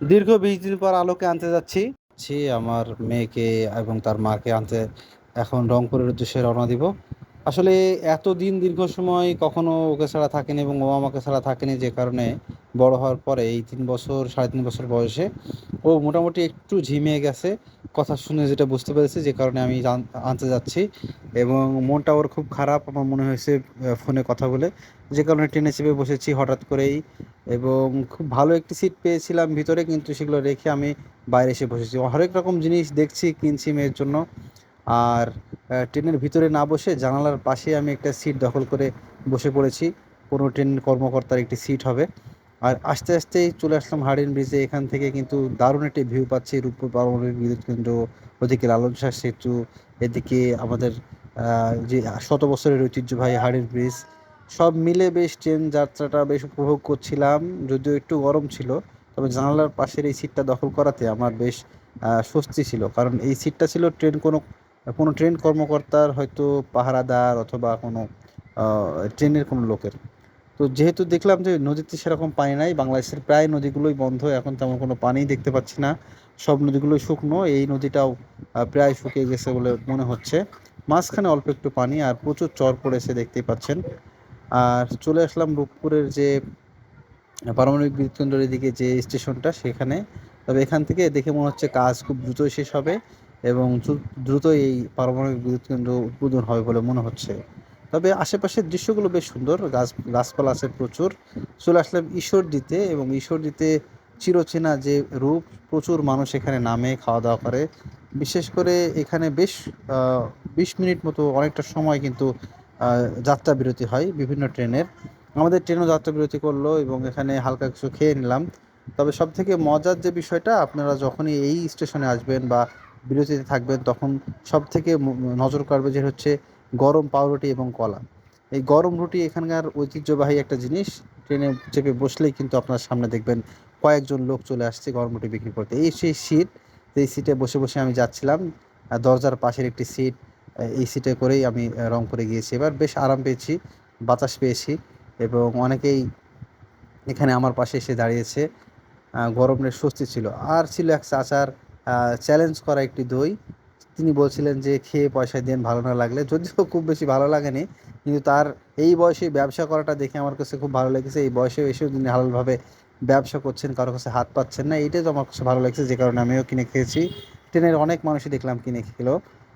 দীর্ঘ বিশ দিন পর আলোকে আনতে যাচ্ছি। আমার মেয়েকে এবং তার মাকে আনতে এখন রংপুরের উদ্দেশ্যে রওনা দিব। আসলে এত দিন দীর্ঘ সময় কখনো ওকে ছাড়া থাকেনি এবং ও আমাকে ছাড়া থাকেনি যে কারণে বড় হওয়ার পরে এই তিন বছর, সাড়ে তিন বছর বয়সে ও মোটামুটি একটু ঝিমিয়ে গেছে। কথা শুনে যেটা বুঝতে পেরেছি, যে কারণে আমি আনতে যাচ্ছি। এবং মনটা ওর খুব খারাপ, আমার মনে হয়েছে ফোনে কথা বলে। যে কারণে ট্রেনে চেপে বসেছি হঠাৎ করেই। এবং খুব ভালো একটি সিট পেয়েছিলাম ভিতরে, কিন্তু সেগুলো রেখে আমি বাইরে এসে বসেছি। হরেক রকম জিনিস দেখছি, কিনছি মেয়ের জন্য। আর ট্রেনের ভিতরে না বসে জানালার পাশে আমি একটা সিট দখল করে বসে পড়েছি। কোনো ট্রেন কর্মকর্তার একটি সিট হবে। আর আস্তে আস্তেই চলে আসলাম হার্ডিন ব্রিজে। এখান থেকে কিন্তু দারুণ একটি ভিউ পাচ্ছি রূপপুর পারমাণবিক বিদ্যুৎ কেন্দ্র। ওদিকে লালন শাহ সেতু, এদিকে আমাদের যে শত বছরের ঐতিহ্যবাহী হার্ডিন ব্রিজ। সব মিলে বেশ ট্রেন যাত্রাটা বেশ উপভোগ করছিলাম, যদিও একটু গরম ছিল। তবে জানালার পাশের এই সিটটা দখল করাতে আমার বেশ স্বস্তি ছিল। কারণ এই সিটটা ছিল ট্রেন কোনো কোনো ট্রেন কর্মকর্তার হয়তো পাহারাদার অথবা কোনো ট্রেনের কোনো লোকের। তো যেহেতু দেখলাম যে নদীতে সেরকম পানি নাই, বাংলাদেশের প্রায় নদীগুলোই বন্ধ, এখন তেমন কোনো পানি দেখতে পাচ্ছি না। সব নদীগুলোই শুকনো, এই নদীটাও প্রায় শুকিয়ে গেছে বলে মনে হচ্ছে। মাঝখানে অল্প একটু পানি আর প্রচুর চর পড়েছে দেখতেই পাচ্ছেন। আর চলে আসলাম রূপপুরের যে পারমাণবিক বিদ্যুৎ কেন্দ্রের এদিকে যে স্টেশনটা, সেখানে। তবে এখান থেকে দেখে মনে হচ্ছে কাজ খুব দ্রুত শেষ হবে এবং দ্রু- দ্রুত এই পারমাণবিক বিদ্যুৎ কেন্দ্র উদ্বোধন হবে বলে মনে হচ্ছে। তবে আশেপাশের দৃশ্যগুলো বেশ সুন্দর। গাছ, গাছপালা আছে প্রচুর। চলে আসলাম ঈশ্বরদীতে এবং ঈশ্বরদীতে চিরচেনা যে রূপ, প্রচুর মানুষ এখানে নামে খাওয়া দাওয়া করে। বিশেষ করে এখানে বেশ বিশ মিনিট মতো অনেকটা সময় কিন্তু যাত্রা বিরতি হয় বিভিন্ন ট্রেনের। আমাদের ট্রেনও যাত্রা বিরতি করল এবং এখানে হালকা কিছু খেয়ে নিলাম। তবে সব থেকে মজার যে বিষয়টা, আপনারা যখনই এই স্টেশনে আসবেন বা বিরতিতে থাকবেন, তখন সব থেকে নজর কাড়বে যে হচ্ছে গরম পাউরুটি এবং কলা। এই গরম রুটি এখানকার ঐতিহ্যবাহী একটা জিনিস। ট্রেনে চেপে বসলেই কিন্তু আপনার সামনে দেখবেন কয়েকজন লোক চলে আসছে গরম রুটি বিক্রি করতে। এই সেই সিট, এই সিটে বসে বসে আমি যাচ্ছিলাম। দরজার পাশের একটি সিট, এই সিটে করেই আমি রংপুরে গিয়েছি। এবার বেশ আরাম পেয়েছি, বাতাস পেয়েছি এবং অনেকেই এখানে আমার পাশে এসে দাঁড়িয়েছে। গরমের স্বস্তি ছিল। আর ছিল এক চাচার চ্যালেঞ্জ করা একটি দই। তিনি বলছিলেন যে, খেয়ে পয়সা দেন, ভালো না লাগলে। যদিও খুব বেশি ভালো লাগেনি, কিন্তু তার এই বয়সে ব্যবসা করাটা দেখে আমার কাছে খুব ভালো লেগেছে। এই বয়সে এসেও তিনি হালালভাবে ব্যবসা করছেন, কারও কাছে হাত পাচ্ছেন না। এইটাই তো আমার কাছে ভালো লাগছে, যে কারণে আমিও কিনে খেয়েছি। ট্রেনের অনেক মানুষই দেখলাম কিনে খেলো।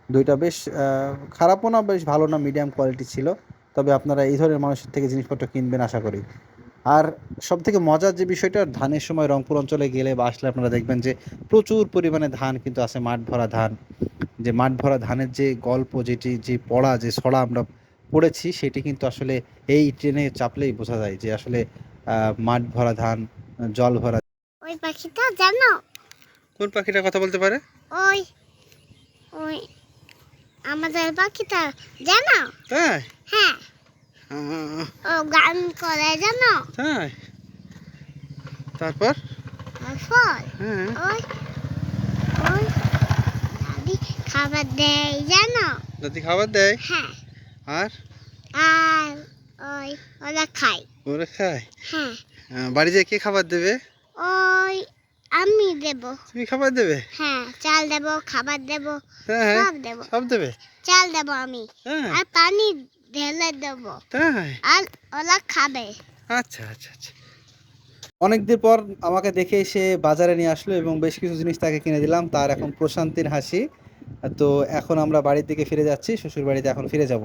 দুইটা বেশ খারাপও না, বেশ ভালো না মিডিয়াম কোয়ালিটি ছিল। তবে আপনারা এই ধরনের মানুষের থেকে জিনিসপত্র কিনবেন, আশা করি। আর সব থেকে মজার যে বিষয়টা, ধানের সময় রংপুর অঞ্চলে গেলে বা আসলে আপনারা দেখবেন যে প্রচুর পরিমাণে ধান কিন্তু আছে, মাঠ ভরা ধান। যে মাঠ ভরা ধানের যে গল্প যেটি যে পড়া যে ছড়া আমরা পড়েছি সেটি কিন্তু আসলে এই ট্রেনে চাপলেই বোঝা যায় যে আসলে মাঠ ভরা ধান জল ভরা ওই পাখিটা জানো? কোন পাখিটা কথা বলতে পারে? ওই ওই আমাদের পাখিটা জানো? তাই? হ্যাঁ। ও গান করে জানো? তাই? তারপর? তারপর? হ্যাঁ। খাবার দেয় জানো? দাদি খাবার দেয়? হ্যাঁ। আর? আর ওই ওরা খায়। ওরা খায়? হ্যাঁ। আহ, বাড়ি যেয়ে কে খাবার দেবে? ওই আমি দেব। তুমি খাবার দেবে? হ্যাঁ চাল দেব খাবার দেব হ্যাঁ হ্যাঁ। সব দেব। সব দেবে? চাল দেব আমি। হ্যাঁ। আর পানি ঢেলে দেব। তাই? আর ওরা খাবে। আচ্ছা আচ্ছা আচ্ছা। অনেকদিন পর আমাকে দেখে এসে বাজারে নিয়ে আসলো এবং বেশ কিছু জিনিস তাকে কিনে দিলাম তার এখন প্রশান্তির হাসি। তো এখন আমরা বাড়ির দিকে ফিরে যাচ্ছি শ্বশুর বাড়িতে এখন ফিরে যাব।